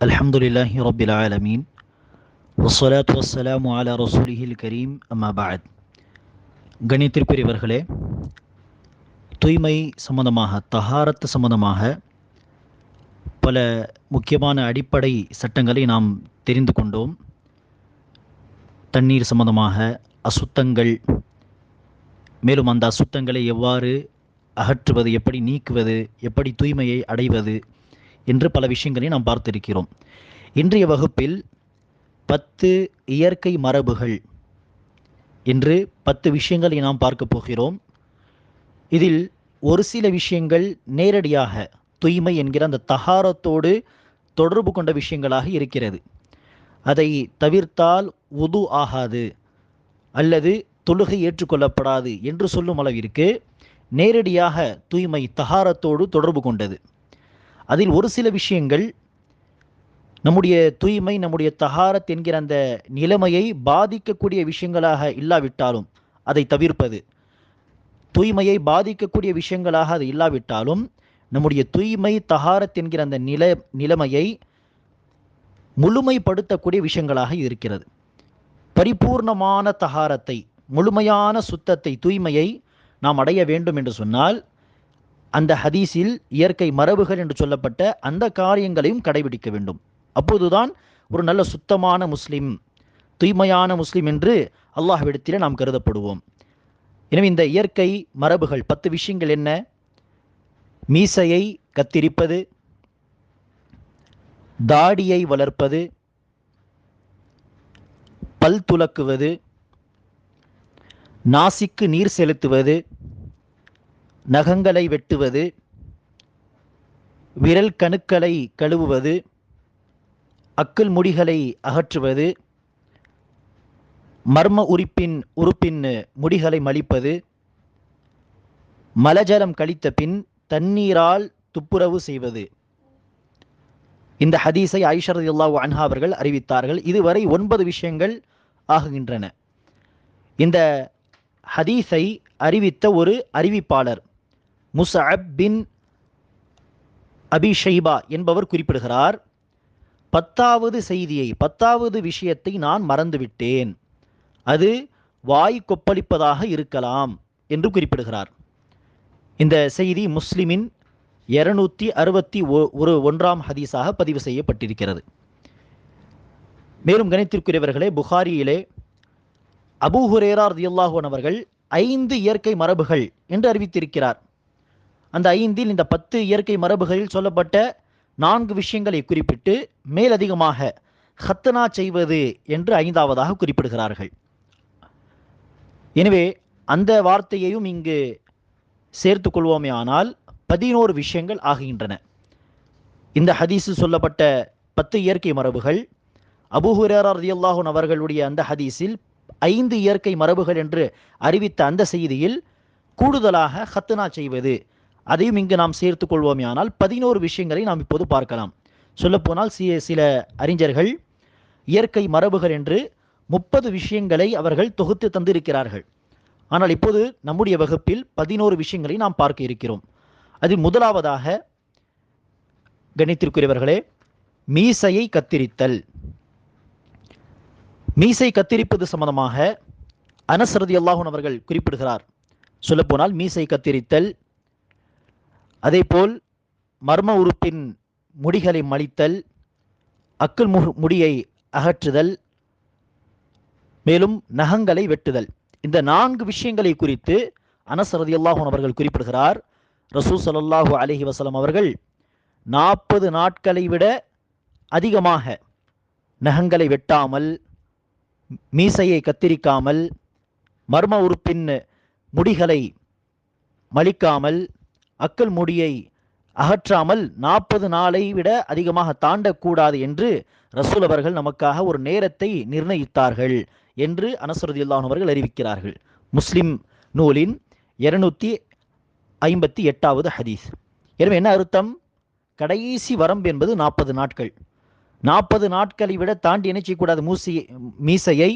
الحمد لله رب العالمين والصلاة والسلام على رسوله الكريم أما بعد கணித்திற்குரியவர்களே தூய்மை சம்பந்தமாக தஹாரத்து சம்பந்தமாக பல முக்கியமான அடிப்படை சட்டங்களை நாம் தெரிந்து கொண்டோம் தண்ணீர் சம்பந்தமாக அசுத்தங்கள் மேலும் அந்த அசுத்தங்களை எவ்வாறு அகற்றுவது எப்படி நீக்குவது எப்படி தூய்மையை அடைவது என்று பல விஷயங்களை நாம் பார்த்திருக்கிறோம். இன்றைய வகுப்பில் பத்து இயற்கை மரபுகள் என்று பத்து விஷயங்களை நாம் பார்க்க போகிறோம். இதில் ஒரு சில விஷயங்கள் நேரடியாக தூய்மை என்கிற அந்த தகாரத்தோடு தொடர்பு கொண்ட விஷயங்களாக இருக்கிறது. அதை தவிர்த்தால் உது ஆகாது அல்லது தொழுகை ஏற்றுக்கொள்ளப்படாது என்று சொல்லும் அளவிற்கு நேரடியாக தூய்மை தகாரத்தோடு தொடர்பு கொண்டது. அதில் ஒரு சில விஷயங்கள் நம்முடைய தூய்மை நம்முடைய தகாரத் என்கிற அந்த நிலைமையை பாதிக்கக்கூடிய விஷயங்களாக இல்லாவிட்டாலும் அதை தவிர்ப்பது. தூய்மையை பாதிக்கக்கூடிய விஷயங்களாக அது இல்லாவிட்டாலும் நம்முடைய தூய்மை தகாரத் என்கிற அந்த நில நிலைமையை முழுமைப்படுத்தக்கூடிய விஷயங்களாக இருக்கிறது. பரிபூர்ணமான தகாரத்தை முழுமையான சுத்தத்தை தூய்மையை நாம் அடைய வேண்டும் என்று சொன்னால் அந்த ஹதீஸில் இயற்கை மரபுகள் என்று சொல்லப்பட்ட அந்த காரியங்களையும் கடைபிடிக்க வேண்டும். அப்போதுதான் ஒரு நல்ல சுத்தமான முஸ்லிம் தூய்மையான முஸ்லிம் என்று அல்லாஹ்விடத்தில் நாம் கருதப்படுவோம். எனவே இந்த இயற்கை மரபுகள் பத்து விஷயங்கள் என்ன? மீசையை கத்திரிப்பது தாடியை வளர்ப்பது பல் துலக்குவது நாசிக்கு நீர் செலுத்துவது நகங்களை வெட்டுவது விரல் கணுக்களை கழுவுவது அக்கல் முடிகளை அகற்றுவது மர்ம உறுப்பின் உறுப்பின் முடிகளை மலிப்பது மலஜலம் கழித்த பின் தண்ணீரால் துப்புரவு செய்வது. இந்த ஹதீஸை ஐஷரது அல்லாஹ் அன்ஹா அவர்கள் அறிவித்தார்கள். இதுவரை ஒன்பது விஷயங்கள் ஆகுகின்றன. இந்த ஹதீஸை அறிவித்த ஒரு அறிவிப்பாளர் முசஅப் பின் அபி ஷைபா என்பவர் குறிப்பிடுகிறார் பத்தாவது செய்தியை பத்தாவது விஷயத்தை நான் மறந்துவிட்டேன். அது வாய் கொப்பளிப்பதாக இருக்கலாம் என்று குறிப்பிடுகிறார். இந்த செய்தி முஸ்லிமின் இருநூத்தி அறுபத்தி ஒரு ஒன்றாம் ஹதீஸாக பதிவு செய்யப்பட்டிருக்கிறது. மேலும் கணித்திற்குரியவர்களே புகாரியிலே அபூஹுரேரார் ஹுரேரா அவர்கள் ஐந்து இயற்கை மரபுகள் என்று அறிவித்திருக்கிறார். அந்த ஐந்தில் இந்த பத்து இயற்கை மரபுகளில் சொல்லப்பட்ட நான்கு விஷயங்களை குறிப்பிட்டு மேலதிகமாக ஹத்தனா செய்வது என்று ஐந்தாவதாக குறிப்பிடுகிறார்கள். எனவே அந்த வார்த்தையையும் இங்கு சேர்த்து கொள்வோமே ஆனால் பதினோரு விஷயங்கள் ஆகின்றன. இந்த ஹதீஸில் சொல்லப்பட்ட பத்து இயற்கை மரபுகள் அபுஹுரேரா ரதியுல்லாஹூன் அவர்களுடைய அந்த ஹதீஸில் ஐந்து இயற்கை மரபுகள் என்று அறிவித்த அந்த செய்தியில் கூடுதலாக ஹத்தனா செய்வது அதையும் இங்கு நாம் சேர்த்து கொள்வோமே ஆனால் பதினோரு விஷயங்களை நாம் இப்போது பார்க்கலாம். சொல்லப்போனால் சி சில அறிஞர்கள் இயற்கை மரபுகள் என்று முப்பது விஷயங்களை அவர்கள் தொகுத்து தந்திருக்கிறார்கள். ஆனால் இப்போது நம்முடைய வகுப்பில் பதினோரு விஷயங்களை நாம் பார்க்க இருக்கிறோம். அதில் முதலாவதாக கணித்திற்குரியவர்களே மீசையை கத்திரித்தல். மீசை கத்திரிப்பது சம்பந்தமாக அனசரதி அல்லாஹூன் அவர்கள் குறிப்பிடுகிறார். சொல்லப்போனால் மீசை கத்திரித்தல் அதேபோல் மர்ம உறுப்பின் முடிகளை மலித்தல் அக்குள் முடியை அகற்றுதல் மேலும் நகங்களை வெட்டுதல். இந்த நான்கு விஷயங்களை குறித்து அனசரதி அல்லாஹூன் அவர்கள் குறிப்பிடுகிறார். ரசூ சல்லாஹூ அலஹி வசலம் அவர்கள் நாற்பது நாட்களை விட அதிகமாக நகங்களை வெட்டாமல் மீசையை கத்திரிக்காமல் மர்ம உறுப்பின் முடிகளை மலிக்காமல் அக்கல் முடியை அகற்றாமல் நாற்பது நாளை விட அதிகமாக தாண்டக்கூடாது என்று ரசூல் அவர்கள் நமக்காக ஒரு நேரத்தை நிர்ணயித்தார்கள் என்று அனசரதியுல்லான் அவர்கள் அறிவிக்கிறார்கள். முஸ்லிம் நூலின் இருநூத்தி ஐம்பத்தி எட்டாவது ஹதீஸ். எனவே என்ன அர்த்தம்? கடைசி வரம்பு என்பது நாற்பது நாட்கள். நாற்பது நாட்களை விட தாண்டி என்ன செய்யக்கூடாது? மூசி மீசையை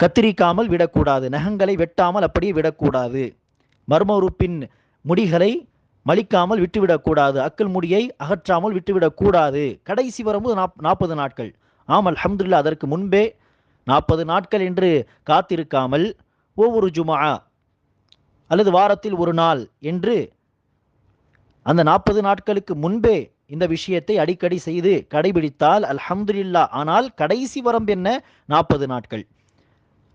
கத்திரிக்காமல் விடக்கூடாது. நகங்களை வெட்டாமல் அப்படியே விடக்கூடாது. மர்ம உறுப்பின் முடிகளை மலிக்காமல் விட்டுவிடக்கூடாது. அக்கல் முடியை அகற்றாமல் விட்டுவிடக்கூடாது. கடைசி வரம்பு நாப் நாற்பது நாட்கள். ஆம் அல்ஹம்துலில்லாஹ் அதற்கு முன்பே நாற்பது நாட்கள் என்று காத்திருக்காமல் ஒவ்வொரு ஜுமா அல்லது வாரத்தில் ஒரு நாள் என்று அந்த நாற்பது நாட்களுக்கு முன்பே இந்த விஷயத்தை அடிக்கடி செய்து கடைபிடித்தால் அல்ஹம்துல்லா ஆனால் கடைசி வரம்பு என்ன? நாற்பது நாட்கள்.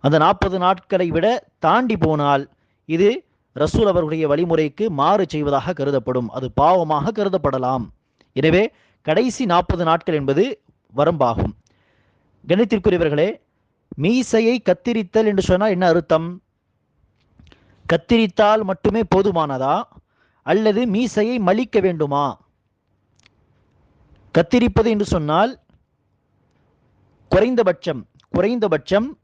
அந்த நாற்பது நாட்களை விட தாண்டி போனால் இது ரசூல் அவர்களுடைய வழிமுறைக்கு மாறு செய்வதாக கருதப்படும். அது பாவமாக கருதப்படலாம். எனவே கடைசி நாற்பது நாட்கள் என்பது வரம்பாகும். கணித்திற்குரியவர்களே மீசையை கத்திரித்தல் என்று சொன்னால் என்ன அர்த்தம்? கத்திரித்தால் மட்டுமே போதுமானதா? அல்லது மீசையை மலிக்க வேண்டுமா? கத்திரிப்பது என்று சொன்னால் குறைந்தபட்சம் குறைந்தபட்சம்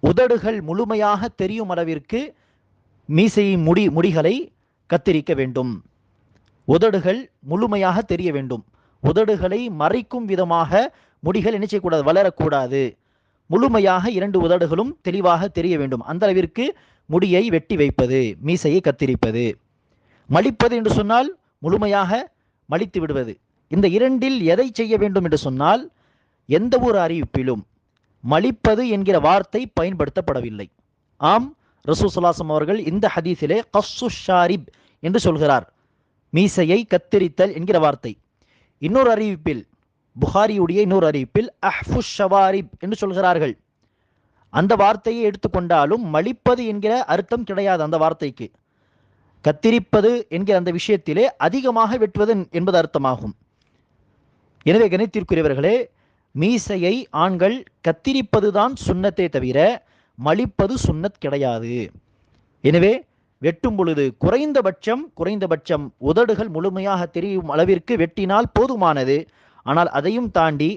உதடுகள் முழுமையாக தெரியும் அளவிற்கு மீசையின் முடி முடிகளை கத்திரிக்க வேண்டும். உதடுகள் முழுமையாக தெரிய வேண்டும். உதடுகளை மறைக்கும் விதமாக முடிகள் என்ன செய்யக்கூடாது? வளரக்கூடாது. முழுமையாக இரண்டு உதடுகளும் தெளிவாக தெரிய வேண்டும். அந்த அளவிற்கு முடியை வெட்டி வைப்பது மீசையை கத்திரிப்பது. மலிப்பது என்று சொன்னால் முழுமையாக மலித்து விடுவது. இந்த இரண்டில் எதை செய்ய வேண்டும் என்று சொன்னால் எந்த ஒரு அறிவிப்பிலும் மலிப்பது என்கிற வார்த்தை பயன்படுத்தப்படவில்லை. ஆம் ரசூசுல்லாசம் அவர்கள் இந்த ஹதீஸிலே கஸ்ஸு ஷாரிப் என்று சொல்கிறார். மீசையை கத்தரித்தல் என்கிற வார்த்தை. இன்னொரு அறிவிப்பில் புகாரியுடைய இன்னொரு அறிவிப்பில் அஹ்ஃபு ஷவாரிப் என்று சொல்கிறார்கள். அந்த வார்த்தையை எடுத்துக்கொண்டாலும் மலிப்பது என்கிற அர்த்தம் கிடையாது அந்த வார்த்தைக்கு. கத்திரிப்பது என்கிற அந்த விஷயத்திலே அதிகமாக வெட்டுவது என்பது அர்த்தமாகும். எனவே கணித்திற்குரியவர்களே மீசையை ஆண்கள் கத்திரிப்பதுதான் சுண்ணத்தை தவிர மலிப்பது சுன்னத் கிடையாது. எனவே வெட்டும் பொழுது குறைந்தபட்சம் குறைந்தபட்சம் உதடுகள் முழுமையாக தெரியும் அளவிற்கு வெட்டினால் போதுமானது. ஆனால் அதையும் தாண்டி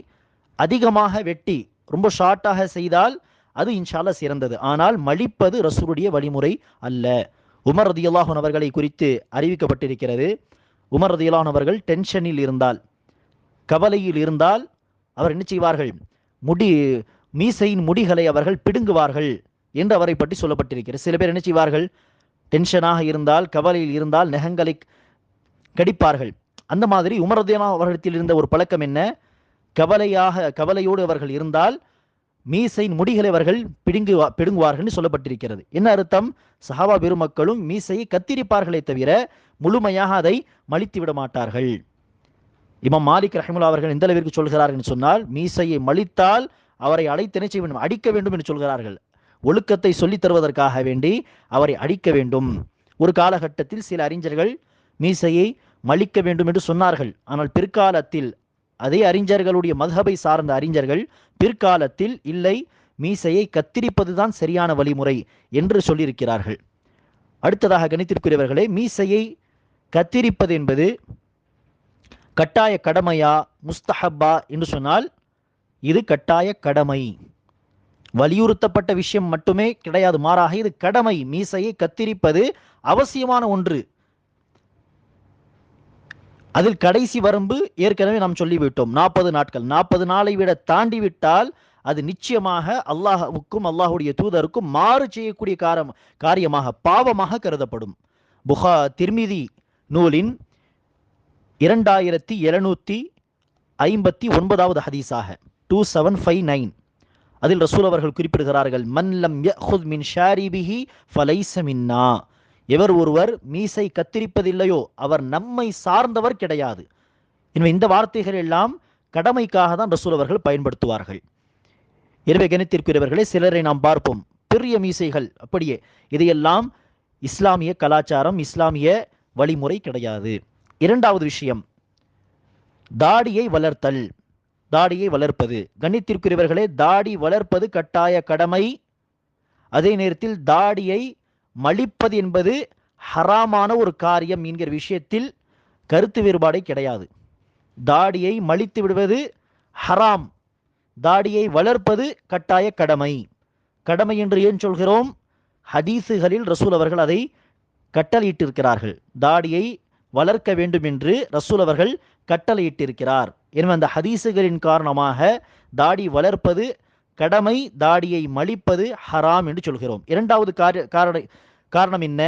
அதிகமாக வெட்டி ரொம்ப ஷார்ட்டாக செய்தால் அது இன்ஷால்லா சிறந்தது. ஆனால் மலிப்பது ரசூருடைய வழிமுறை அல்ல. உமர் ரதியல்லாஹன் அவர்களை குறித்து அறிவிக்கப்பட்டிருக்கிறது. உமர் ரதியல்லாஹன் அவர்கள் டென்ஷனில் இருந்தால் கவலையில் இருந்தால் அவர் என்ன செய்வார்கள்? முடி மீசையின் முடிகளை அவர்கள் பிடுங்குவார்கள் என்று அவரை பற்றி சொல்லப்பட்டிருக்கிறது. சில பேர் என்ன செய்வார்கள்? டென்ஷனாக இருந்தால் கவலையில் இருந்தால் நெகங்களை கடிப்பார்கள். அந்த மாதிரி உமரதேனா அவர்களிடத்தில் இருந்த ஒரு பழக்கம் என்ன? கவலையாக கவலையோடு அவர்கள் இருந்தால் மீசையின் முடிகளை அவர்கள் பிடுங்கு பிடுங்குவார்கள் சொல்லப்பட்டிருக்கிறது. என்ன அர்த்தம்? சஹாபா பெருமக்களும் மீசையை கத்திரிப்பார்களே தவிர முழுமையாக அதை மலித்து விட மாட்டார்கள். இமாம் மாலிக் ரஹிமுல்லா அவர்கள் எந்த அளவிற்கு சொல்கிறார்கள் என்று சொன்னால் மீசையை மலித்தால் அவரை அழைத்து செய்ய வேண்டும்? அடிக்க வேண்டும் என்று சொல்கிறார்கள். ஒழுக்கத்தை சொல்லித் தருவதற்காக வேண்டி அவரை அடிக்க வேண்டும். ஒரு காலகட்டத்தில் சில அறிஞர்கள் மீசையை மலிக்க வேண்டும் என்று சொன்னார்கள். ஆனால் பிற்காலத்தில் அதே அறிஞர்களுடைய மதுஹபை சார்ந்த அறிஞர்கள் பிற்காலத்தில் இல்லை மீசையை கத்திரிப்பதுதான் சரியான வழிமுறை என்று சொல்லியிருக்கிறார்கள். அடுத்ததாக கணித்திற்குரியவர்களே மீசையை கத்திரிப்பது என்பது கட்டாய கடமையா முஸ்தஹப்பா என்று சொன்னால் இது கட்டாய கடமை. வலியுறுத்தப்பட்ட விஷயம் மட்டுமே கிடையாது. மாறாக இது கடமை. மீசையை கத்திரிப்பது அவசியமான ஒன்று. அதில் கடைசி வரம்பு ஏற்கனவே நாம் சொல்லிவிட்டோம். நாற்பது நாட்கள். நாற்பது நாளை விட தாண்டி விட்டால் அது நிச்சயமாக அல்லாஹுக்கும் அல்லாஹுடைய தூதருக்கும் மாறு செய்யக்கூடிய காரம் காரியமாக பாவமாக கருதப்படும். புகா திருமிதி நூலின் இரண்டாயிரத்தி எழுநூத்தி ஐம்பத்தி ஒன்பதாவது ஹதீஸாக. டூ செவன் ஃபைவ் நைன் அதில் ரசூல் அவர்கள் குறிப்பிடுகிறார்கள் மன்லம் யஹுத் மின் ஷாரிபிஹி ஃபலைச மின்னா. எவர் ஒருவர் மீசை கத்திரிப்பதில்லையோ அவர் நம்மை சார்ந்தவர் கிடையாது. எனவே இந்த வார்த்தைகள் எல்லாம் கடமைக்காக தான் ரசூல் அவர்கள் பயன்படுத்துவார்கள். எனவே கணித்திற்குரியவர்களே சிலரை நாம் பார்ப்போம். பெரிய மீசைகள் அப்படியே. இதையெல்லாம் இஸ்லாமிய கலாச்சாரம் இஸ்லாமிய வழிமுறை கிடையாது. இரண்டாவது விஷயம் தாடியை வளர்த்தல். தாடியை வளர்ப்பது. கண்ணித்திற்குரியவர்களே தாடி வளர்ப்பது கட்டாய கடமை. அதே நேரத்தில் தாடியை மலிப்பது என்பது ஹராமான ஒரு காரியம் என்கிற விஷயத்தில் கருத்து வேறுபாடே கிடையாது. தாடியை மலித்து விடுவது ஹராம். தாடியை வளர்ப்பது கட்டாய கடமை. கடமை என்று ஏன் சொல்கிறோம்? ஹதீஸுகளில் ரசூல் அவர்கள் அதை கட்டளையிட்டிருக்கிறார்கள். தாடியை வளர்க்க வேண்டும் என்று ரசூல் அவர்கள் கட்டளையிட்டிருக்கிறார். எனவே அந்த ஹதீசுகளின் காரணமாக தாடி வளர்ப்பது கடமை தாடியை மலிப்பது ஹராம் என்று சொல்கிறோம். இரண்டாவது காரண காரணம் என்ன?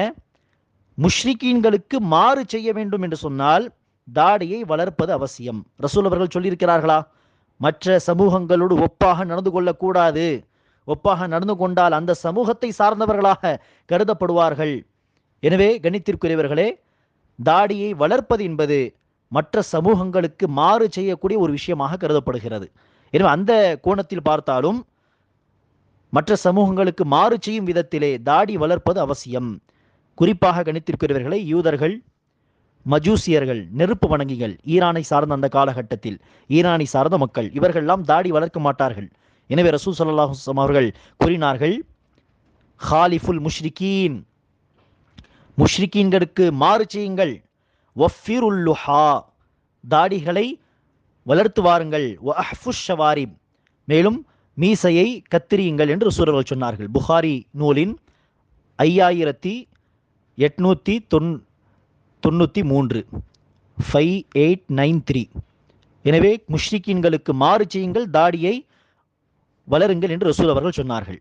முஷ்ரிக்கீன்களுக்கு மாறு செய்ய வேண்டும் என்று சொன்னால் தாடியை வளர்ப்பது அவசியம். ரசூல் அவர்கள் சொல்லியிருக்கிறார்களா? மற்ற சமூகங்களோடு ஒப்பாக நடந்து கொள்ளக்கூடாது. ஒப்பாக நடந்து கொண்டால் அந்த சமூகத்தை சார்ந்தவர்களாக கருதப்படுவார்கள். எனவே கணித்திற்குரியவர்களே தாடியை வளர்ப்பது என்பது மற்ற சமூகங்களுக்கு மாறு செய்யக்கூடிய ஒரு விஷயமாக கருதப்படுகிறது. எனவே அந்த கோணத்தில் பார்த்தாலும் மற்ற சமூகங்களுக்கு மாறு செய்யும் விதத்திலே தாடி வளர்ப்பது அவசியம். குறிப்பாக கணித்திற்குரியவர்களை யூதர்கள் மஜூசியர்கள் நெருப்பு வணங்கிகள் ஈரானை சார்ந்த அந்த காலகட்டத்தில் ஈரானை சார்ந்த மக்கள் இவர்கள்லாம் தாடி வளர்க்க மாட்டார்கள். எனவே ரசூல் சல்லாஹூ அவர்கள் கூறினார்கள் ஹாலிஃபுல் முஷ்ரிகீன் முஷ்ரிகீன்களுக்கு மாறு செய்யுங்கள். ஒஃபிருல்லுஹா தாடிகளை வளர்த்து வாருங்கள். ஷவாரி மேலும் மீசையை கத்திரியுங்கள் என்று சூரர்கள் சொன்னார்கள். புகாரி நூலின் ஐயாயிரத்தி எட்நூற்றி தொன் தொண்ணூற்றி மூன்று ஃபைவ் எயிட் நைன் த்ரீ. எனவே முஷ்ரிக்கீன்களுக்கு மாறு செய்யுங்கள் தாடியை வளருங்கள் என்று ரசூல் அவர்கள் சொன்னார்கள்.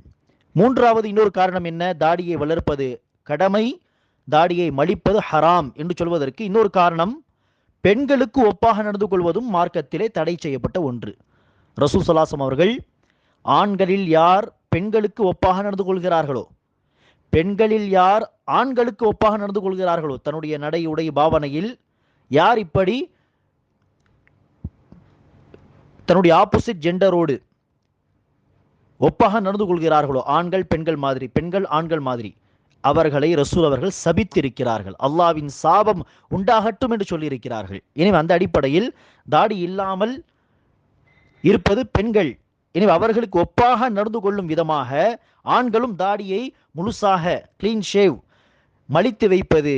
மூன்றாவது இன்னொரு காரணம் என்ன? தாடியை வளர்ப்பது கடமை தாடியை மலிப்பது ஹராம் என்று சொல்வதற்கு இன்னொரு காரணம் பெண்களுக்கு ஒப்பாக நடந்து கொள்வதும் மார்க்கத்திலே தடை செய்யப்பட்ட ஒன்று. ரசூ சலாசம் அவர்கள் ஆண்களில் யார் பெண்களுக்கு ஒப்பாக நடந்து கொள்கிறார்களோ? பெண்களில் யார் ஆண்களுக்கு ஒப்பாக நடந்து கொள்கிறார்களோ? தன்னுடைய நடை உடை பாவனையில் யார் இப்படி தன்னுடைய ஆப்போசிட் ஜெண்டரோடு ஒப்பாக நடந்து கொள்கிறார்களோ? ஆண்கள் பெண்கள் மாதிரி பெண்கள் ஆண்கள் மாதிரி. அவர்களை ரசூல் அவர்கள் சபித்திருக்கிறார்கள். அல்லாவின் சாபம் உண்டாகட்டும் என்று சொல்லியிருக்கிறார்கள். எனவே அந்த அடிப்படையில் தாடி இல்லாமல் இருப்பது பெண்கள். எனவே அவர்களுக்கு ஒப்பாக நடந்து கொள்ளும் விதமாக ஆண்களும் தாடியை முழுசாக கிளீன் ஷேவ் மலித்து வைப்பது.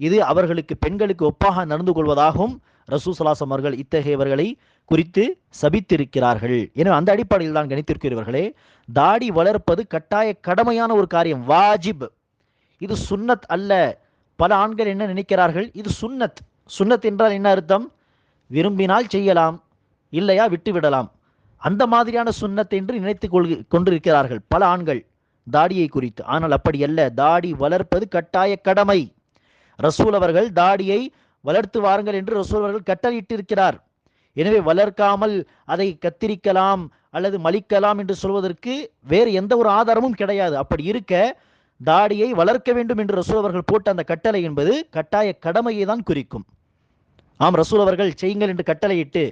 இது அவர்களுக்கு பெண்களுக்கு ஒப்பாக நடந்து கொள்வதாகவும் ரசூசலாசம் அவர்கள் இத்தகையவர்களை குறித்து சபித்திருக்கிறார்கள். எனவே அந்த அடிப்படையில் தான் கணித்திருக்கிறவர்களே தாடி வளர்ப்பது கட்டாய கடமையான ஒரு காரியம் வாஜிப். இது சுன்னத் அல்ல. பல ஆண்கள் என்ன நினைக்கிறார்கள்? இது சுன்னத். சுன்னத் என்றால் என்ன அர்த்தம்? விரும்பினால் செய்யலாம் இல்லையா விட்டு விடலாம் அந்த மாதிரியான சுன்னத் என்று நினைத்து கொள்கு கொண்டிருக்கிறார்கள் பல ஆண்கள் தாடியை குறித்து. ஆனால் அப்படி அல்ல. தாடி வளர்ப்பது கட்டாய கடமை. ரசூல் அவர்கள் தாடியை வளர்த்து வாருங்கள் என்று ரசூல் அவர்கள் கட்டளையிட்டிருக்கிறார். எனவே வளர்க்காமல் அதை கத்திரிக்கலாம் அல்லது மலிக்கலாம் என்று சொல்வதற்கு வேறு எந்த ஒரு ஆதாரமும் கிடையாது. அப்படி இருக்க தாடியை வளர்க்க வேண்டும் என்று ரசூல் அவர்கள் போட்ட அந்த கட்டளை என்பது கட்டாய கடமையை தான் குறிக்கும். ஆம் ரசூல் அவர்கள் செய்யுங்கள் என்று கட்டளையிட்டு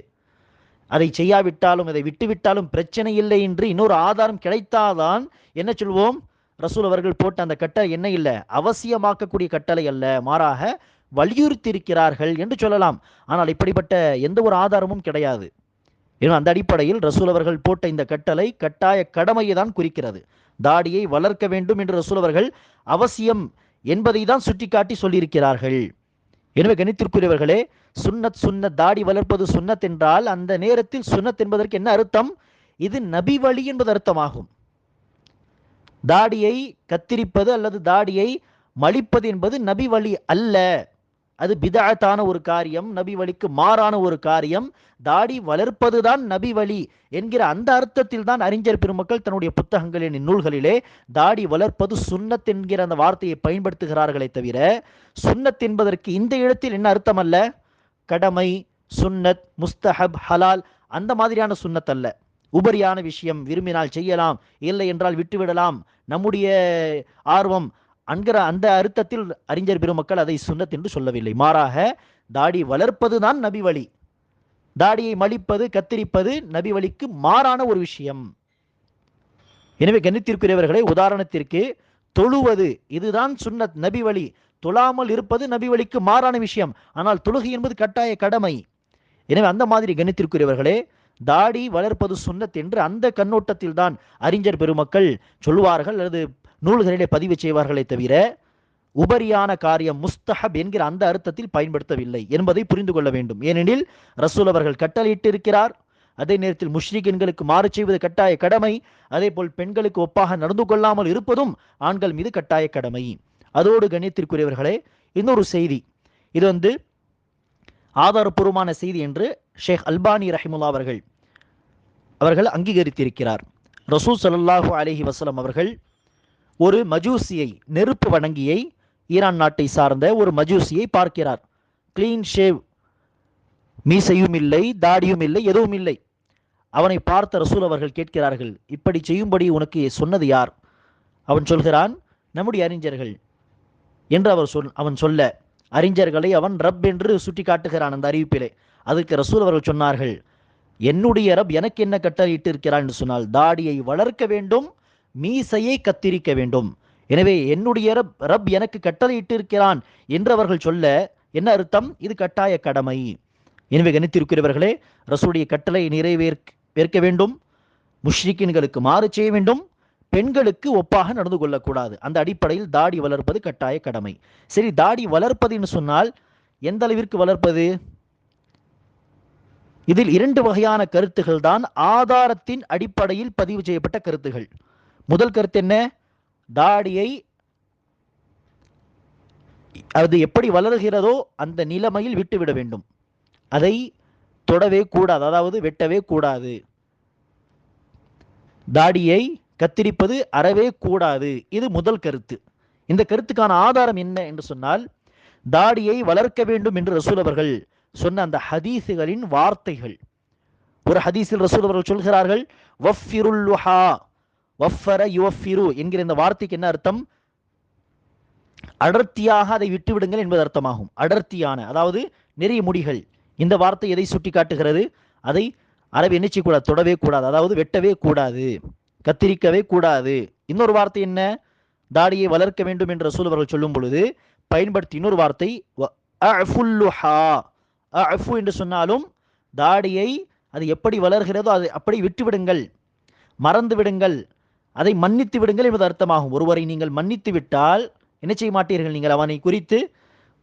அதை செய்யாவிட்டாலும் அதை விட்டுவிட்டாலும் பிரச்சனை இல்லை என்று இன்னொரு ஆதாரம் கிடைத்தாதான் என்ன சொல்வோம்? ரசூல் அவர்கள் போட்ட அந்த கட்டளை என்ன இல்லை? அவசியமாக்கக்கூடிய கட்டளை அல்ல. மாறாக வலியுறுத்தியிருக்கிறார்கள் என்று சொல்லலாம். ஆனால் இப்படிப்பட்ட எந்த ஒரு ஆதாரமும் கிடையாது. ஏன்னா அந்த அடிப்படையில் ரசூல் அவர்கள் போட்ட இந்த கட்டளை கட்டாய கடமையை தான் குறிக்கிறது. தாடியை வளர்க்க வேண்டும் என்று ரசூல் அவர்கள் அவசியம் என்பதை தான் சுட்டிக்காட்டி சொல்லியிருக்கிறார்கள். எனவே கணித்திற்குரியவர்களே சுன்னத் சுன்னத் தாடி வளர்ப்பது சுன்னத் என்றால் அந்த நேரத்தில் சுன்னத் என்பதற்கு என்ன அர்த்தம்? இது நபி வழி என்பது அர்த்தமாகும். தாடியை கத்திரிப்பது அல்லது தாடியை மலிப்பது என்பது நபி வழி அல்ல. அது பிதாத்தான ஒரு காரியம் நபி வழிக்கு மாறான ஒரு காரியம். தாடி வளர்ப்பதுதான் நபி வழி என்கிற அந்த அர்த்தத்தில் தான் அறிஞர் பெருமக்கள் தன்னுடைய புத்தகங்களின் நூல்களிலே தாடி வளர்ப்பது சுன்னத் என்கிற அந்த வார்த்தையை பயன்படுத்துகிறார்களே தவிர சுன்னத் என்பதற்கு இந்த இடத்தில் என்ன அர்த்தம் அல்ல கடமை சுன்னத் முஸ்தஹப் ஹலால் அந்த மாதிரியான சுன்னத் அல்ல. உபரியான விஷயம் விரும்பினால் செய்யலாம் இல்லை என்றால் விட்டுவிடலாம். நம்முடைய ஆர்வம் அன்கிற அந்த அர்த்தத்தில் அறிஞர் பெருமக்கள் அதை சுன்னத் என்று சொல்லவில்லை. மாறாக தாடி வளர்ப்பது தான் நபி வழி. தாடியை மலிப்பது கத்திரிப்பது நபி வழிக்கு மாறான ஒரு விஷயம். எனவே கணித்திற்குரியவர்களை உதாரணத்திற்கு தொழுவது இதுதான் சுன்னத் நபி வழி. தொழாமல் இருப்பது நபி வழிக்கு மாறான விஷயம். ஆனால் தொழுகை என்பது கட்டாய கடமை. எனவே அந்த மாதிரி கணித்திற்குரியவர்களே தாடி வளர்ப்பது சுன்னத் என்று அந்த கண்ணோட்டத்தில் தான் அறிஞர் பெருமக்கள் சொல்வார்கள் அல்லது நூல்களிலே பதிவு செய்வார்களே தவிர உபரியான காரியம் முஸ்தஹப் என்கிற அந்த அர்த்தத்தில் பயன்படுத்தவில்லை என்பதை புரிந்து கொள்ள வேண்டும். ஏனெனில் ரசூல் அவர்கள் கட்டளையிட்டிருக்கிறார். அதே நேரத்தில் முஷ்ரிகின்களுக்கு மாறு செய்வது கட்டாய கடமை. அதே போல் பெண்களுக்கு ஒப்பாக நடந்து கொள்ளாமல் இருப்பதும் ஆண்கள் மீது கட்டாய கடமை. அதோடு கண்ணியத்திற்குரியவர்களே இன்னொரு செய்தி. இது வந்து ஆதாரபூர்வமான செய்தி என்று ஷேக் அல்பானி ரஹிமுல்லா அவர்கள் அவர்கள் அங்கீகரித்திருக்கிறார். ரசூல் சல்லாஹூ அலஹி வசலம் அவர்கள் ஒரு மஜூசியை நெருப்பு வணங்கியை ஈரான் நாட்டை சார்ந்த ஒரு மஜூசியை பார்க்கிறார். கிளீன் ஷேவ் மீசையும் இல்லை தாடியும் இல்லை எதுவும் இல்லை. அவனை பார்த்த ரசூல் அவர்கள் கேட்கிறார்கள் இப்படி செய்யும்படி உனக்கு சொன்னது யார்? அவன் சொல்கிறான் நம்முடைய அறிஞர்கள். என்று அவர் சொல் அவன் சொல்ல அறிஞர்களை அவன் ரப் என்று சுட்டி காட்டுகிறான் அந்த அறிவிப்பிலே. அதுக்கு ரசூல் அவர்கள் சொன்னார்கள் என்னுடைய ரப் எனக்கு என்ன கட்டளையிட்டு இருக்கிறான் என்று சொன்னால் தாடியை வளர்க்க வேண்டும் மீசையை கத்திரிக்க வேண்டும். எனவே என்னுடைய ரப் ரப் எனக்கு கட்டளையிட்டு இருக்கிறான் என்று அவர்கள் சொல்ல என்ன அர்த்தம்? இது கட்டாய கடமை. எனவே கணித்திருக்கிறவர்களே ரசூடைய கட்டளை நிறைவேற்க வேண்டும். முஷ்ரிக்கின்களுக்கு மாறு செய்ய வேண்டும். பெண்களுக்கு ஒப்பாக நடந்து கொள்ளக்கூடாது. அந்த அடிப்படையில் தாடி வளர்ப்பது கட்டாய கடமை. சரி தாடி வளர்ப்பதுன்னு சொன்னால் எந்த அளவிற்கு வளர்ப்பது? இதில் இரண்டு வகையான கருத்துகள் தான் ஆதாரத்தின் அடிப்படையில் பதிவு செய்யப்பட்ட கருத்துகள். முதல் கருத்து என்ன? தாடியை அது எப்படி வளர்கிறதோ அந்த நிலைமையில் விட்டுவிட வேண்டும். அதை தொடவே கூடாது அதாவது வெட்டவே கூடாது. தாடியை கத்திரிப்பது அறவே கூடாது. இது முதல் கருத்து. இந்த கருத்துக்கான ஆதாரம் என்ன என்று சொன்னால் தாடியை வளர்க்க வேண்டும் என்று ரசூல் அவர்கள் சொன்ன அந்த ஹதீசுகளின் வார்த்தைகள். ஒரு ஹதீஸில் ரசூல் அவர்கள் சொல்கிறார்கள் வஃபிருல்லுஹா வஃபர யுவஃபிரு என்கிற இந்த வார்த்தைக்கு என்ன அர்த்தம்? அடர்த்தியாக அதை விட்டுவிடுங்கள் என்பது அர்த்தமாகும். அடர்த்தியான அதாவது நெறிய முடிகள். இந்த வார்த்தை எதை சுட்டி காட்டுகிறது அதை அறவை என்ன செய்யக்கூடாது? தொடவே கூடாது. அதாவது வெட்டவே கூடாது. கத்திரிக்கவே கூடாது. இன்னொரு வார்த்தை என்ன? தாடியை வளர்க்க வேண்டும் என்று ரசூல் அவர்கள் சொல்லும் பொழுது பயன்படுத்தி இன்னொரு வார்த்தை அஃபு என்று சொன்னாலும் தாடியை அது எப்படி வளர்கிறதோ அது அப்படி விட்டுவிடுங்கள். மறந்து விடுங்கள் அதை மன்னித்து விடுங்கள் என்பது அர்த்தமாகும். ஒருவரை நீங்கள் மன்னித்து விட்டால் என்ன செய்ய மாட்டீர்கள் நீங்கள்? அவனை குறித்து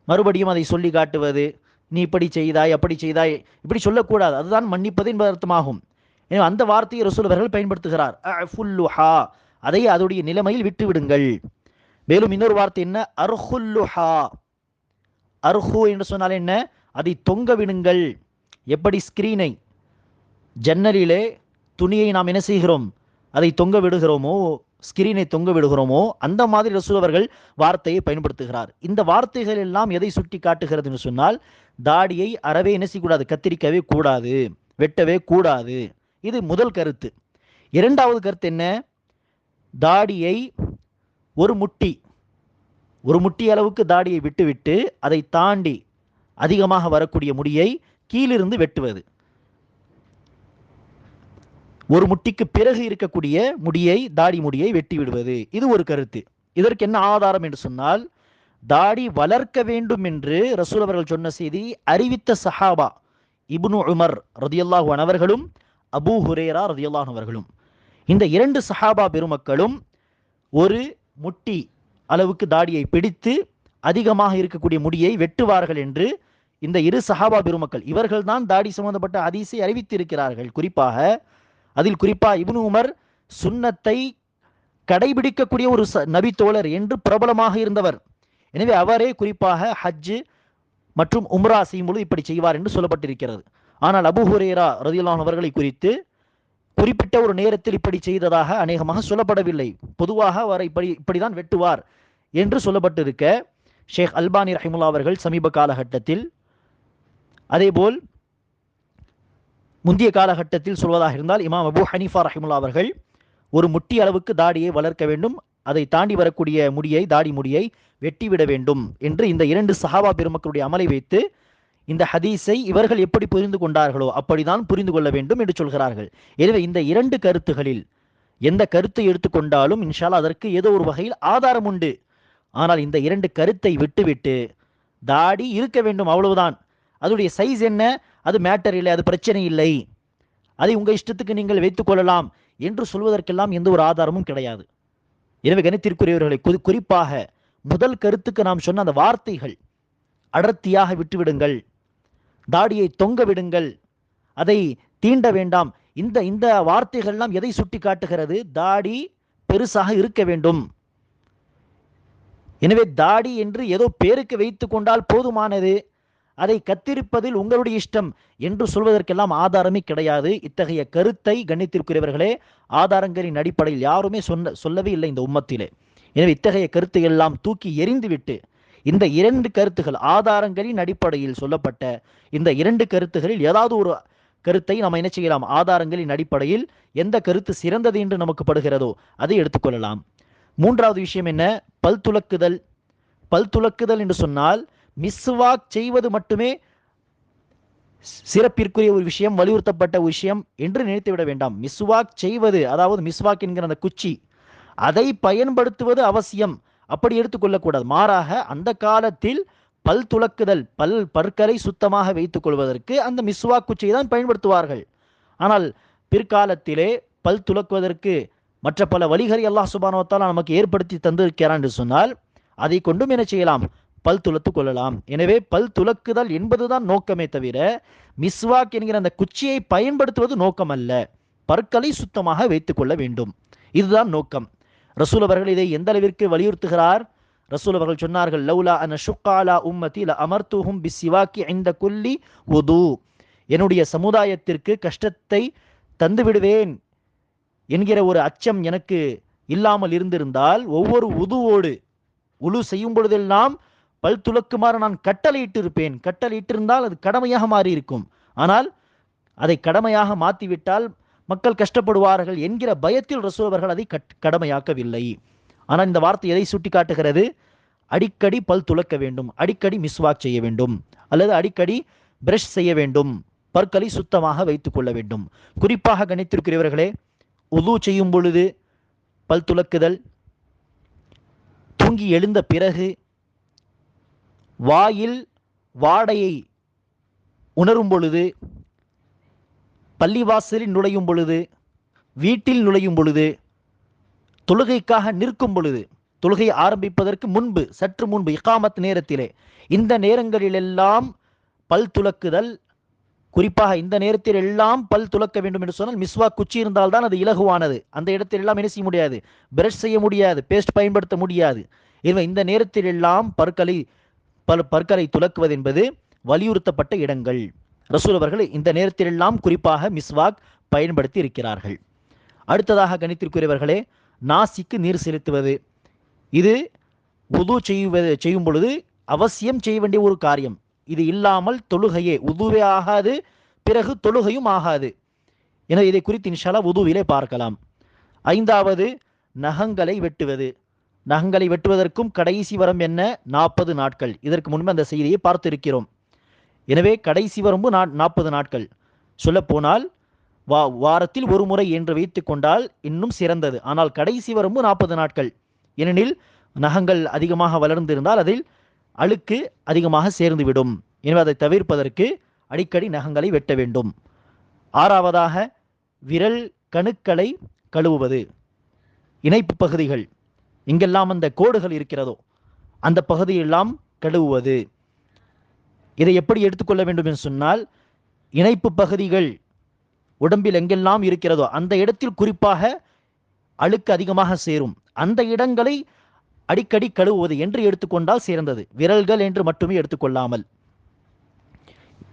மறுபடியும் அதை சொல்லி காட்டுவது நீ இப்படி செய்தாய் அப்படி செய்தாய். இப்படி சொல்லக்கூடாது. அதுதான் மன்னிப்பது என்பது அர்த்தமாகும். எனவே அந்த வார்த்தையை ரசூல் அவர்கள் பயன்படுத்துகிறார். அஃபுல்லுஹா. அதை அதோடைய நிலைமையில் விட்டு விடுங்கள் மேலும் இன்னொரு வார்த்தை என்ன? அர்ஹுல்லுஹா. அர்ஹு என்று சொன்னால் என்ன? அதை தொங்க விடுங்கள். எப்படி? ஸ்கிரீனை ஜன்னலிலே துணியை நாம் என்ன செய்கிறோம்? அதை தொங்க விடுகிறோமோ ஸ்கிரீனை தொங்க விடுகிறோமோ அந்த மாதிரி ரசூல் அவர்கள் வார்த்தையை பயன்படுத்துகிறார். இந்த வார்த்தைகள் எல்லாம் எதை சுட்டி காட்டுகிறது என்று சொன்னால் தாடியை அறவே என்ன செய்யக்கூடாது கத்திரிக்கவே கூடாது வெட்டவே கூடாது. இது முதல் கருத்து. இரண்டாவது கருத்து என்ன? தாடியை ஒரு முட்டி ஒரு முட்டி அளவுக்கு தாடியை விட்டுவிட்டு அதை தாண்டி அதிகமாக வரக்கூடிய முடியை கீழிருந்து வெட்டுவது. ஒரு முட்டிக்கு பிறகு இருக்கக்கூடிய முடியை தாடி முடியை வெட்டி விடுவது. இது ஒரு கருத்து. இதற்கு என்ன ஆதாரம் என்று சொன்னால் தாடி வளர்க்க வேண்டும் என்று ரசூல் அவர்கள் சொன்ன செய்தி அறிவித்த சஹாபா இப்னு உமர் ரதியல்லாஹு அவர்களும் அபு ஹுரேரா ரதியல்லாஹு அவர்களும் இந்த இரண்டு சஹாபா பெருமக்களும் ஒரு முட்டி அளவுக்கு தாடியை பிடித்து அதிகமாக இருக்கக்கூடிய முடியை வெட்டுவார்கள் என்று இந்த இரு சஹாபா பெருமக்கள் இவர்கள் தான் தாடி சம்பந்தப்பட்ட அதிசை அறிவித்திருக்கிறார்கள். குறிப்பாக அதில் குறிப்பா இப்னு உமர் சுன்னத்தை கடைபிடிக்கக்கூடிய ஒரு ச- நபி தோழர் என்று பிரபலமாக இருந்தவர். எனவே அவரே குறிப்பாக ஹஜ்ஜு மற்றும் உம்ரா செய்யும் பொழுது இப்படி செய்வார் என்று சொல்லப்பட்டிருக்கிறது. ஆனால் அபு ஹுரேரா ரதியுல்லான் அவர்களை குறித்து குறிப்பிட்ட ஒரு நேரத்தில் இப்படி செய்ததாக அநேகமாக சொல்லப்படவில்லை. பொதுவாக அவர் இப்படி இப்படிதான் வெட்டுவார் என்று சொல்லப்பட்டிருக்க ஷேக் அல்பானி ரஹிமுல்லா அவர்கள் சமீப காலகட்டத்தில். அதேபோல் முந்தைய காலகட்டத்தில் சொல்வதாக இருந்தால் இமாம் அபு ஹனீஃபா ரஹிமுல்லா அவர்கள் ஒரு முட்டி அளவுக்கு தாடியை வளர்க்க வேண்டும் அதை தாண்டி வரக்கூடிய முடியை தாடி முடியை வெட்டிவிட வேண்டும் என்று இந்த இரண்டு சஹாபா பெருமக்களுடைய அமலை வைத்து இந்த ஹதீஸை இவர்கள் எப்படி புரிந்து கொண்டார்களோ அப்படிதான் புரிந்து கொள்ள வேண்டும் என்று சொல்கிறார்கள். எனவே இந்த இரண்டு கருத்துகளில் எந்த கருத்தை எடுத்துக்கொண்டாலும் இன்ஷால்லா அதற்கு ஏதோ ஒரு வகையில் ஆதாரம் உண்டு. ஆனால் இந்த இரண்டு கருத்தை விட்டுவிட்டு தாடி இருக்க வேண்டும் அவ்வளவுதான். அதோடைய சைஸ் என்ன? அது மேட்டர் இல்லை அது பிரச்சனை இல்லை. அதை உங்கள் இஷ்டத்துக்கு நீங்கள் வைத்துக் கொள்ளலாம் என்று சொல்வதற்கெல்லாம் எந்த ஒரு ஆதாரமும் கிடையாது. எனவே கணித்திற்குரியவர்களை குறி- குறிப்பாக முதல் கருத்துக்கு நாம் சொன்ன அந்த வார்த்தைகள் அடர்த்தியாக விட்டுவிடுங்கள். தாடியை தொங்க விடுங்கள். அதை தீண்ட வேண்டாம். இந்த இந்த வார்த்தைகள்லாம் எதை சுட்டி காட்டுகிறது தாடி பெருசாக இருக்க வேண்டும். எனவே தாடி என்று ஏதோ பேருக்கு வைத்து கொண்டால் போதுமானது. அதை கத்திருப்பதில் உங்களுடைய இஷ்டம் என்று சொல்வதற்கெல்லாம் ஆதாரமே கிடையாது. இத்தகைய கருத்தை கணித்திருக்கிறவர்களே ஆதாரங்களின் அடிப்படையில் யாருமே சொன்ன சொல்லவே இல்லை இந்த உம்மத்திலே. எனவே இத்தகைய கருத்தை எல்லாம் தூக்கி எறிந்துவிட்டு இந்த இரண்டு கருத்துகள் ஆதாரங்களின் அடிப்படையில் சொல்லப்பட்ட இந்த இரண்டு கருத்துகளில் ஏதாவது ஒரு கருத்தை நாம் என்ன செய்யலாம்? ஆதாரங்களின் அடிப்படையில் எந்த கருத்து சிறந்தது என்று நமக்கு படுகிறதோ அதை எடுத்துக்கொள்ளலாம் மூன்றாவது விஷயம் என்ன? பல் துலக்குதல். பல் துலக்குதல் என்று சொன்னால் மிஸ்வாக் செய்வது மட்டுமே சிறப்பிற்குரிய ஒரு விஷயம் வலியுறுத்தப்பட்ட ஒரு விஷயம் என்று நினைத்து விட வேண்டாம். மிஸ்வாக் செய்வது அதாவது மிஸ்வாக் என்கிற அந்த குச்சி அதை பயன்படுத்துவது அவசியம். அப்படி எடுத்துக்கொள்ளக்கூடாது மாறாக அந்த காலத்தில் பல் துலக்குதல் பல் பற்களை சுத்தமாக வைத்துக் கொள்வதற்கு அந்த மிஸ்வாக் குச்சியை தான் பயன்படுத்துவார்கள். ஆனால் பிற்காலத்திலே பல் துலக்குவதற்கு மற்ற பல வழிகளை அல்லாஹ் சுபானோத்தால் நமக்கு ஏற்படுத்தி தந்திருக்கிறான் என்று சொன்னால் அதை கொண்டும் என்ன செய்யலாம்? பல் துளத்து கொள்ளலாம். எனவே பல் துலக்குதல் என்பதுதான் நோக்கமே தவிர மிஸ்வாக் என்கிற அந்த குச்சியை பயன்படுத்துவது நோக்கம் அல்ல பற்களை சுத்தமாக வைத்துக் கொள்ள வேண்டும். இதுதான் நோக்கம். ரசூல் அவர்கள் இதை எந்த அளவிற்கு வலியுறுத்துகிறார்? ரசூல் அவர்கள் சொன்னார்கள் லவ்லா அன ஷுக்காலா உம்மதி ல அமர்த்துஹும் பிசிவாக்கி இந்த குல்லி உது என்னுடைய சமுதாயத்திற்கு கஷ்டத்தை தந்து விடுவேன் என்கிற ஒரு அச்சம் எனக்கு இல்லாமல் இருந்திருந்தால் ஒவ்வொரு உதுவோடு உழு செய்யும் பொழுதெல்லாம் பல் துலக்குமாறு நான் கட்டளையிட்டு இருப்பேன் கட்டளையிட்டிருந்தால் அது கடமையாக மாறி இருக்கும் ஆனால் அதை கடமையாக மாற்றிவிட்டால் மக்கள் கஷ்டப்படுவார்கள் என்கிற பயத்தில் ரசூல் அவர்கள் அதை கட் கடமையாக்கவில்லை. ஆனால் இந்த வார்த்தை எதை சுட்டி காட்டுகிறது அடிக்கடி பல் துலக்க வேண்டும். அடிக்கடி மிஸ்வாக் செய்ய வேண்டும். அல்லது அடிக்கடி பிரஷ் செய்ய வேண்டும். பற்களை சுத்தமாக வைத்துக் கொள்ள வேண்டும். குறிப்பாக கணித்திருக்கிறவர்களே உது செய்யும் பொழுது பல் துலக்குதல் தூங்கி எழுந்த பிறகு வாயில் வாடையை உணரும் பொழுது பள்ளிவாசலில் நுழையும் பொழுது வீட்டில் நுழையும் பொழுது தொழுகைக்காக நிற்கும் பொழுது தொழுகை ஆரம்பிப்பதற்கு முன்பு சற்று முன்பு இக்காமத் நேரத்திலே இந்த நேரங்களிலெல்லாம் பல் துலக்குதல். குறிப்பாக இந்த நேரத்தில் எல்லாம் பல் துலக்க வேண்டும் என்று சொன்னால் மிஸ்வா குச்சி இருந்தால்தான் அது இலகுவானது. அந்த இடத்தில் எல்லாம் என்ன செய்ய முடியாது? பிரஷ் செய்ய முடியாது. பேஸ்ட் பயன்படுத்த முடியாது. எனவே இந்த நேரத்தில் எல்லாம் பற்களை பல் பற்களை துலக்குவது என்பது வலியுறுத்தப்பட்ட இடங்கள். ரசூல் அவர்கள் இந்த நேரத்திலெல்லாம் குறிப்பாக மிஸ்வாக் பயன்படுத்தி இருக்கிறார்கள் அடுத்ததாக கணித்திற்குரியவர்களே நாசிக்கு நீர் செலுத்துவது. இது உது செய்வது செய்யும் பொழுது அவசியம் செய்ய வேண்டிய ஒரு காரியம். இது இல்லாமல் தொழுகையே உதுவே ஆகாது பிறகு தொழுகையும் ஆகாது. என இதை குறித்து இன்ஷாலா உதுவிலே பார்க்கலாம். ஐந்தாவது நகங்களை வெட்டுவது. நகங்களை வெட்டுவதற்கும் கடைசி வரம் என்ன? நாற்பது நாட்கள். இதற்கு முன்பு அந்த செய்தியை பார்த்திருக்கிறோம். எனவே கடைசி வரம்பு நா நாற்பது நாட்கள். சொல்லப்போனால் வா வாரத்தில் ஒரு முறை என்று வைத்து கொண்டால் இன்னும் சிறந்தது. ஆனால் கடைசி வரம்பு நாற்பது நாட்கள். ஏனெனில் நகங்கள் அதிகமாக வளர்ந்திருந்தால் அதில் அழுக்கு அதிகமாக சேர்ந்துவிடும். எனவே அதை தவிர்ப்பதற்கு அடிக்கடி நகங்களை வெட்ட வேண்டும். ஆறாவதாக விரல் கணுக்களை கழுவுவது. இணைப்பு பகுதிகள். எங்கெல்லாம் அந்த கோடுகள் இருக்கிறதோ அந்த பகுதியெல்லாம் கழுவுவது. இதை எப்படி எடுத்துக்கொள்ள வேண்டும் என்று சொன்னால் இணைப்பு பகுதிகள் உடம்பில் எங்கெல்லாம் இருக்கிறதோ அந்த இடத்தில் குறிப்பாக அழுக்கு அதிகமாக சேரும். அந்த இடங்களை அடிக்கடி கழுவுவது என்று எடுத்துக்கொண்டால் சிறந்தது. விரல்கள் என்று மட்டுமே எடுத்துக்கொள்ளாமல்.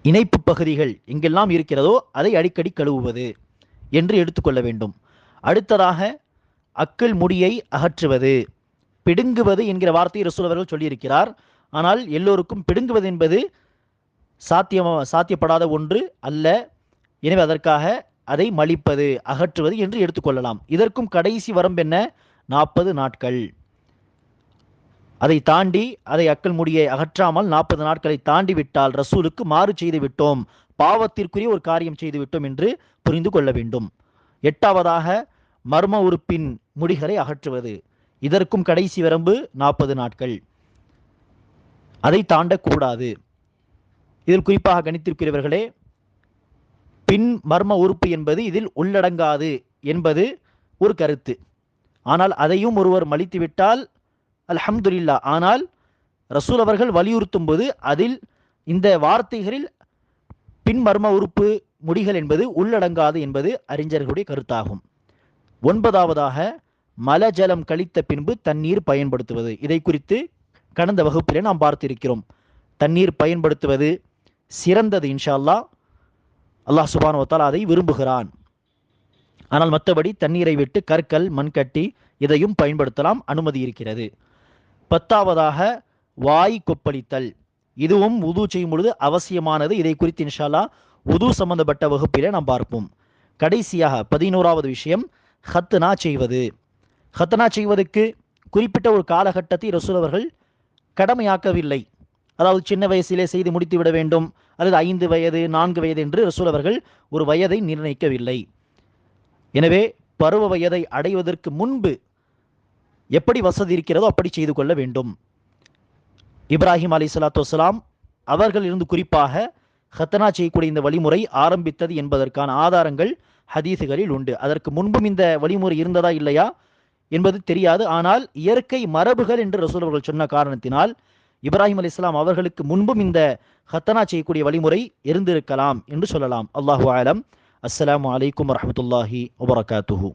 இணைப்பு பகுதிகள் எங்கெல்லாம் இருக்கிறதோ அதை அடிக்கடி கழுவுவது என்று எடுத்துக்கொள்ள வேண்டும். அடுத்ததாக அக்கல் முடியை அகற்றுவது. பிடுங்குவது என்கிற வார்த்தையை ரசூல் அவர்கள் சொல்லியிருக்கிறார். ஆனால் எல்லோருக்கும் பிடுங்குவது என்பது சாத்தியமா சாத்தியப்படாத ஒன்று அல்ல. எனவே அதற்காக அதை மலிப்பது அகற்றுவது என்று எடுத்துக்கொள்ளலாம் இதற்கும் கடைசி வரம்பு என்ன? நாற்பது நாட்கள். அதை தாண்டி அதை அக்கல் முடியை அகற்றாமல் நாற்பது நாட்களை தாண்டி விட்டால் ரசூலுக்கு மாறு செய்து விட்டோம். பாவத்திற்குரிய ஒரு காரியம் செய்து விட்டோம் என்று புரிந்து கொள்ள வேண்டும். எட்டாவதாக மர்ம உறுப்பின் முடிகளை அகற்றுவது. இதற்கும் கடைசி வரம்பு நாற்பது நாட்கள். அதை தாண்டக்கூடாது. இதில் குறிப்பாக கணித்திருக்கிறவர்களே பின் மர்ம உறுப்பு என்பது இதில் உள்ளடங்காது என்பது ஒரு கருத்து. ஆனால் அதையும் ஒருவர் மலித்துவிட்டால் அல்ஹம்துல்லா ஆனால் ரசூல் அவர்கள் வலியுறுத்தும் போது அதில் இந்த வார்த்தைகளில் பின் மர்ம உறுப்பு முடிகள் என்பது உள்ளடங்காது என்பது அறிஞர்களுடைய கருத்தாகும். ஒன்பதாவதாக மலஜலம் கழித்த பின்பு தண்ணீர் பயன்படுத்துவது. இதை குறித்து கடந்த வகுப்பிலே நாம் பார்த்திருக்கிறோம். தண்ணீர் பயன்படுத்துவது சிறந்தது இன்ஷா அல்லாஹ் அல்லாஹ் சுபானுவத்தால் அதை விரும்புகிறான். ஆனால் மற்றபடி தண்ணீரை விட்டு கற்கள் மண்கட்டி இதையும் பயன்படுத்தலாம் அனுமதி இருக்கிறது. பத்தாவதாக வாய் கொப்பளித்தல். இதுவும் உது செய்யும் பொழுது அவசியமானது. இதை குறித்து இன்ஷால்லா உது சம்பந்தப்பட்ட வகுப்பிலே நாம் பார்ப்போம். கடைசியாக பதினோராவது விஷயம். ஹத்னா செய்வது. ஹத்னா செய்வதற்கு குறிப்பிட்ட ஒரு காலகட்டத்தை ரசூல் அவர்கள் கடமையாக்கவில்லை. அதாவது சின்ன வயசிலே செய்து முடித்து விட வேண்டும் அல்லது ஐந்து வயது நான்கு வயது என்று ரசூல் அவர்கள் ஒரு வயதை நிர்ணயிக்கவில்லை. எனவே பருவ வயதை அடைவதற்கு முன்பு எப்படி வசதி இருக்கிறதோ அப்படி செய்து கொள்ள வேண்டும். இப்ராஹிம் அலி சலாத்து வலாம் அவர்கள் இருந்து குறிப்பாக ஹத்தனா செய்யக்கூடிய இந்த வழிமுறை ஆரம்பித்தது என்பதற்கான ஆதாரங்கள் ஹதீஸுகளில் உண்டு. அதற்கு முன்பும் இந்த வழிமுறை இருந்ததா இல்லையா என்பது தெரியாது. ஆனால் இயற்கை மரபுகள் என்று ரசூல் அவர்கள் சொன்ன காரணத்தினால் இப்ராஹிம் அலி இஸ்லாம் அவர்களுக்கு முன்பும் இந்த ஹத்தனா செய்யக்கூடிய வழிமுறை இருந்திருக்கலாம் என்று சொல்லலாம். அல்லாஹு ஆலம் அஸ்லாம் வலைக்கம் வரமத்துல்லாஹி வபரகாத்துஹூ.